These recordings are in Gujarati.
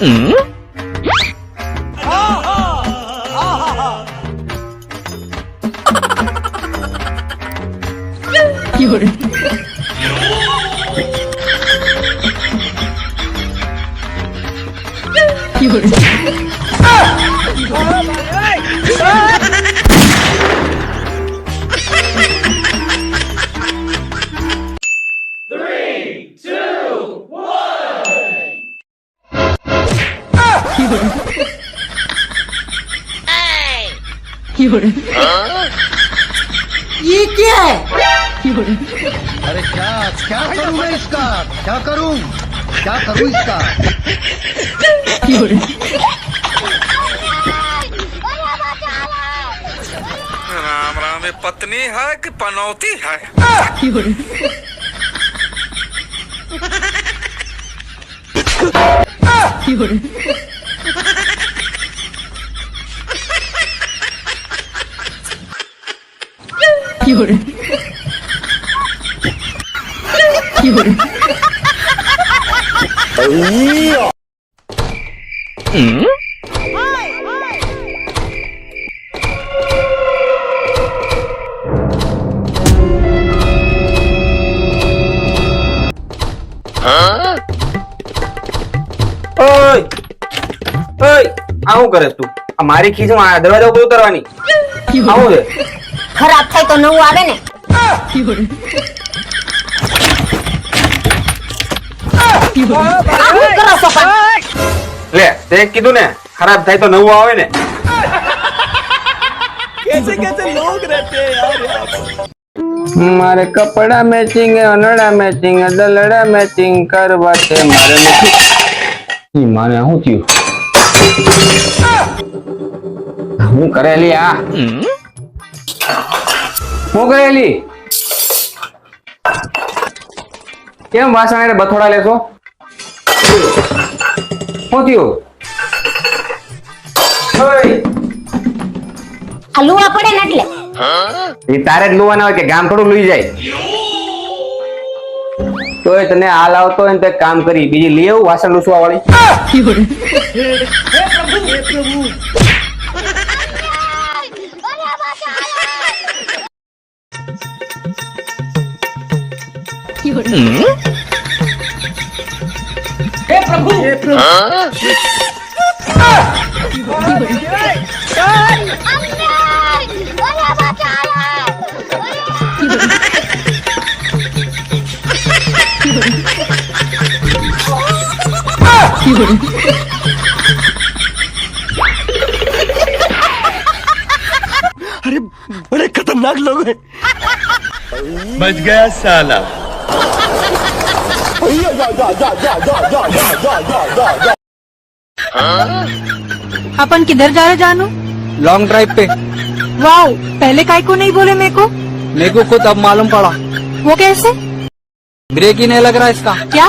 응? 열. 열. 아! ये क्या है? अरे क्या क्या करूँ मैं इसका? क्या करूँ? क्या करूँ इसका? राम राम ये पत्नी है कि पनौती है? 이걸. 이걸. 이걸. 이야. 응? આ શું કરે તું આ મારી ખીચમાં આ દરવાજા ઉપર ઉતરવાની. આવું છે. ખરાબ થાય તો નવું આવે ને. આ કરો છો પણ. લે તે કીધું ને ખરાબ થાય તો નવું આવે ને. મારે કપડા મેચિંગ અનડા મેચિંગ દલડા મેચિંગ કરવા છે મારે નથી. મારે માને શું થયું? હું કરેલી આ? હું કરેલી? કેમ વાસણ એને બથોડા લેશો? શું થયું? આ લુવા પડે ને એટલે. એ તારે જ લુવાના હોય કે ગામ થોડું લઈ જાય? તોય તને હાલ આવતો હોય ને તો એક કામ કરી બીજી લઈ આવું વાસણ લૂસવા વાળી बच गया साला अपन किधर जा रहे जानू लॉन्ग ड्राइव पे वाओ पहले काय को नहीं बोले मेरे को मेरे को खुद अब मालूम पड़ा वो कैसे ब्रेक ही नहीं लग रहा इसका क्या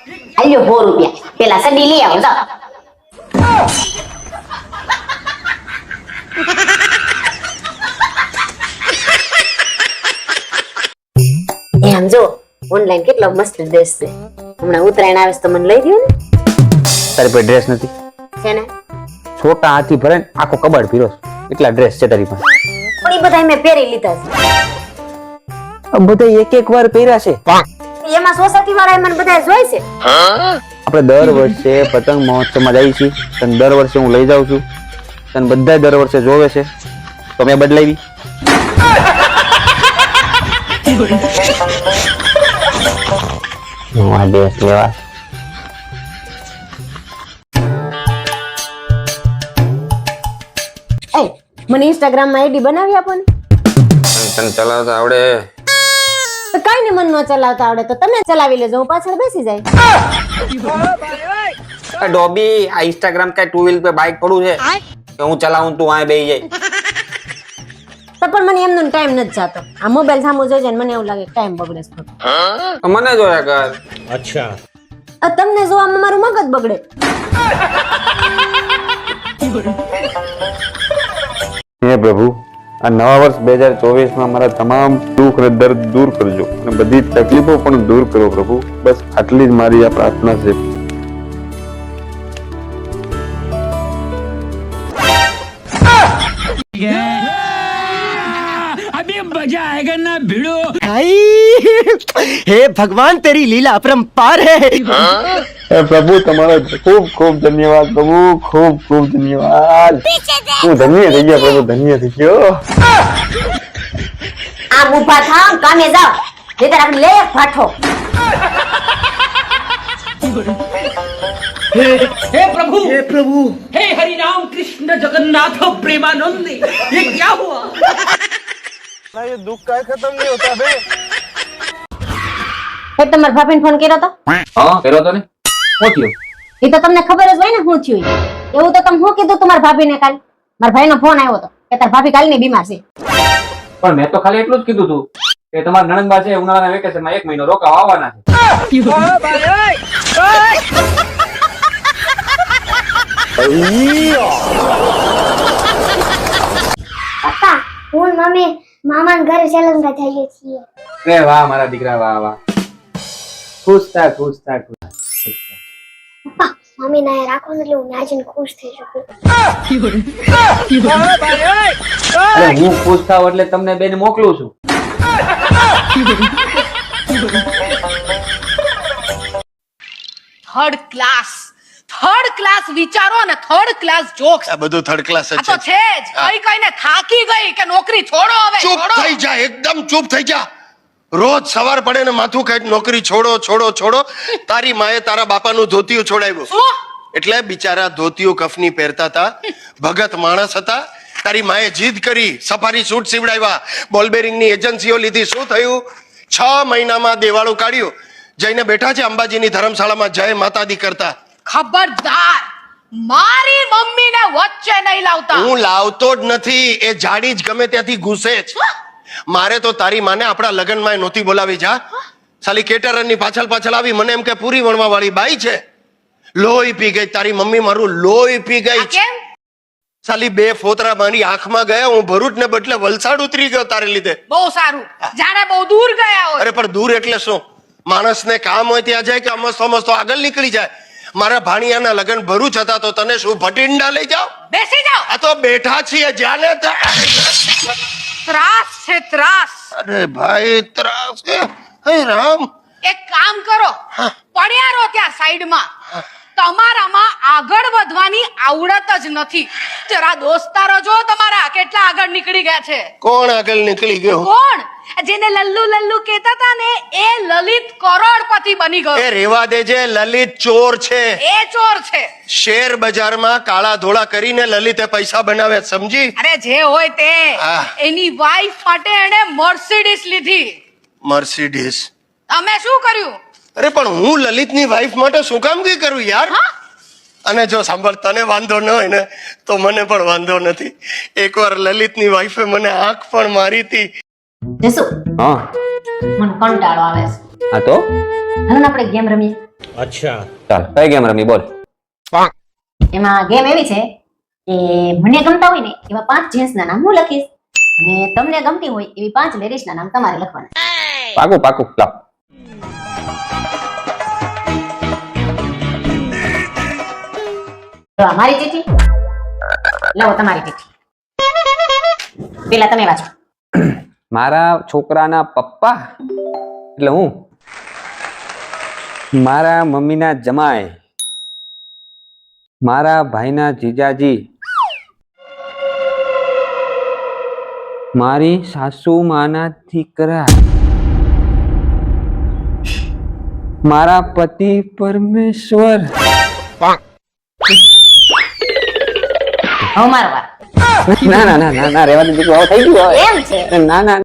આલ્યો બો રૂપિયા પેલા સડી લઈ આવો જાઓ એ આમ જો ઓનલાઈન કેટલો મસ્ત ડ્રેસ છે હમણાં ઉત્તરાયણ આવે તો મને લઈ દો ને તારી પાસે ડ્રેસ નથી. છે ને છોટા હાથી ભરે ને આખો કબાડ પીરો એટલા ડ્રેસ છે તારી પાસે. પણ એ બધા મેં પહેરી લીધા છે. બધા એક એક વાર પહેર્યા છે. છે એમાં સોસાયટી વાળા મને બધા જોઈ છે. આપણે દર વર્ષે પતંગ મહોત્સવમાં જઈએ છીએ. તને દર વર્ષે હું લઈ જાઉં છું. તને બધા દર વર્ષે જોવે છે. તો મેં બદલાવી. હું આ ડ્રેસ લેવા. એ મને ઇન્સ્ટાગ્રામમાં આઈડી બનાવી આપો ને. તને ચલાવતા આવડે. તો કઈ ને મન ન ચલાવતા આવડે તો તમે ચલાવી લેજો હું પાછળ બેસી જાય. આ ડોબી આ ઇન્સ્ટાગ્રામ કઈ ટુ વ્હીલ પે બાઇક પડું છે? કે હું ચલાવું તું આ બેહી જાય. તો પણ મને એમનો ટાઈમ નથી જાતો. આ મોબાઈલ સામો જોઈ જાય ને મને એવું લાગે ટાઈમ બગડે છે તો મને જોયા કર. અચ્છા. તમને જોવામાં મારું મગજ બગડે. હે પ્રભુ આ નવા વર્ષ બે હજાર ચોવીસમાં મારા તમામ દુઃખ અને દર્દ દૂર કરજો અને બધી તકલીફો પણ દૂર કરો પ્રભુ. બસ આટલી જ મારી આ પ્રાર્થના છે. हे भगवान तेरी लीला अपरंपार है હે પ્રભુ તમારો ખૂબ ખૂબ ધન્યવાદ પ્રભુ ખૂબ ખૂબ ધન્યવાદ હું ધન્ય થઈ ગયા પ્રભુ ધન્ય થઈ ગયો આમ ઊભા થાવ કામે જાઓ નહીંતર આપણે લે ફાઠો हे प्रभु हे प्रभु हे हरि राम कृष्ण जगन्नाथ प्रेमानंद ये क्या हुआ હે તમારા ભાભીને ફોન કર્યો તો? હા કર્યો તો ને. શું થયું? એ તો તમને ખબર જ હોય ને શું થયું ઈ. એવું તો તમે શું કીધું તમારા ભાભીને કાલ? મારા ભાઈનો ફોન આવ્યો હતો કે તાર ભાભી કાલની બીમાર છે. પણ મેં તો ખાલી એટલું જ કીધું તું કે તમારા નણંદબા છે ઉનાળાના વેકેશનમાં એક મહિનો રોકાવા આવવાના છે. પપ્પા હું ને મમ્મી મામાના ઘરે શ્રીલંકા જઈએ છીએ. રે વાહ મારા દીકરા વાહ વાહ. ખુશ થા ખુશ થા ખુશ. પપ્પા મમ્મી ના રાખો એટલે હું નાજીને ખુશ થઈ શકું. અરે હું ખુશ થાવ એટલે તમને બેન મોકલું છું. થર્ડ ક્લાસ થર્ડ ક્લાસ વિચારો અને થર્ડ ક્લાસ જોક્સ આ બધું થર્ડ ક્લાસ આ તો છે જ. કઈ કઈને થાકી ગઈ કે નોકરી છોડો હવે ચૂપ છોડો. થઈ જા એકદમ ચૂપ થઈ જા. રોજ સવાર પડે ને માથું ખાઈ નોકરી છોડો છોડો છોડો. તારી માએ તારા બાપાનું ધોતિયું છોડાવ્યું. શું? એટલે બિચારા ધોતિયું કફની પહેરતા હતા ભગત માણસ હતા. તારી માએ જીદ કરી સફારી સૂટ સીવડાવ્યા. બોલબેરિંગની એજન્સીઓ લીધી. શું થયું? છ મહિનામાં દેવાળું કાઢ્યું. જઈને બેઠા છે અંબાજીની ધર્મશાળામાં જય માતાદી કરતા. ખબરદાર. મારી મમ્મીને વચ્ચે નહીં લાવતા. હું લાવતો જ નથી એ જાડી જ ગમે ત્યાંથી ઘૂસે જ. મારે તો તારી માને આપણા લગ્નમાં નહોતી બોલાવી જા. સાલી કેટરરની પાછળ પાછળ આવી મને એમ કે પૂરી વણવા વાળી બાઈ છે. લોહી પી ગઈ તારી મમ્મી મારું લોહી પી ગઈ કેમ? સાલી બે ફોતરા મારી આંખમાં ગયા હું ભરૂચ ને બદલે વલસાડ ઉતરી ગયો તારે લીધે. બહુ સારું. જાણે બહુ દૂર ગયા હોય. અરે પણ દૂર એટલે શું? માણસને કામ હોય ત્યાં જાય કે અમસ્તો અમસ્તો આગળ નીકળી જાય? મારા ભાણિયાના લગ્ન ભરૂચ હતા તો તને શું ભટિંડા લઈ જાઓ? બેસી જાઓ. આ તો બેઠા છીએ જાને ત્રાસ છે ત્રાસ. અરે ભાઈ ત્રાસ છે. હે રામ. એક કામ કરો. પડ્યા રહો ત્યાં સાઈડમાં. તમારામાં આગળ વધવાની આવડત જ નથી. જરા દોસ્તારો જો તમારા કેટલા આગળ નીકળી ગયા છે. કોણ આગળ નીકળી ગયો? કોણ? જેને લલ્લુ લલ્લુ કહેતા હતા ને એ લલિત કરોડપતિ બની ગયો. એ રેવા દેજે લલિત ચોર છે. એ ચોર છે. શેર બજારમાં કાળા ધોળા કરીને લલિતે પૈસા બનાવે સમજી? અરે જે હોય તે. એની વાઈફ માટે એને મર્સિડીસ લીધી. મર્સિડીઝ તમે શું કર્યું? અરે પણ હું લલિતની વાઈફ માટે શું કામ કઈ કરું યાર? અને જો સાંભળ તને વાંધો ન હોય ને તો મને પણ વાંધો નથી. એકવાર લલિતની વાઈફે મને આંખ પણ મારી હતી. જસુ? હા. મને કંટાળો આવે છે. હા તો? હાલો ને આપણે ગેમ રમીએ. ચાલ કઈ ગેમ રમી? બોલ. એમાં ગેમ એવી છે કે મને ગમતા હોય ને એવા પાંચ જેન્ટ્સ ના નામ હું લખીશ. અને તમને ગમતી હોય એવી પાંચ લેડીઝ ના નામ તમારે લખવાના. પાકું પાકું લાવ. તો અમારી મારી ચીઠી લાવો તમારી ચીઠી પેલા તમે વાંચો. મારા છોકરાના પપ્પા? એટલે હું? મારા મમ્મીના જમાય મારા ભાઈના જીજાજી. મારી સાસુ માના દીકરા મારા પતિ પરમેશ્વર. હવે મારો વાર ના ના ના ના ના રેવા દે દીકરો થઈ ગયું એમ છે? ના ના